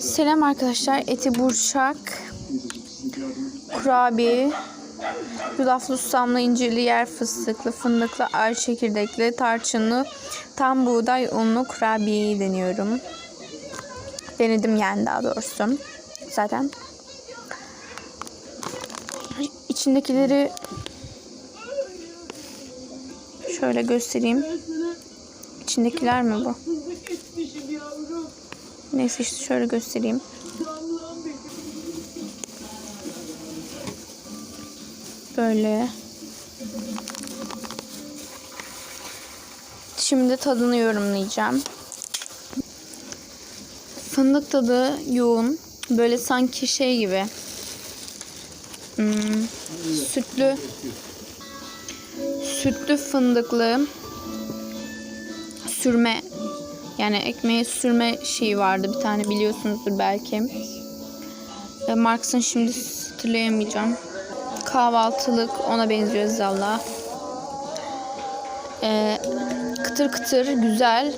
Selam arkadaşlar. Eti burçak, kurabiye, yulaflı susamlı, incirli, yer fıstıklı, fındıklı, ay çekirdekli, tarçınlı, tam buğday unlu kurabiyeyi deniyorum. Denedim yani daha doğrusu. Zaten. İçindekileri şöyle göstereyim. İçindekiler mi bu? Neyse işte şöyle göstereyim. Böyle. Şimdi tadını yorumlayacağım. Fındık tadı yoğun. Böyle sanki şey gibi. Hmm, sütlü sütlü fındıklı sürme yani ekmeğe sürme şeyi vardı bir tane biliyorsunuzdur belki. E, Marks'ın şimdi hatırlayamayacağım. Kahvaltılık ona benziyor zalla. E, kıtır kıtır güzel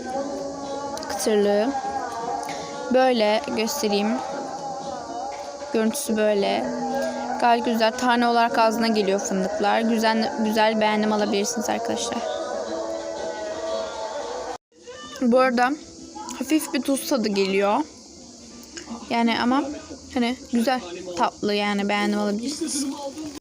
kıtırlığı. Böyle göstereyim. Görüntüsü böyle. Gayet güzel. Tane olarak ağzına geliyor fındıklar. Güzel güzel beğendim alabilirsiniz arkadaşlar. Bu arada hafif bir tuz tadı geliyor. Yani ama hani güzel tatlı yani beğendim alabilirsiniz.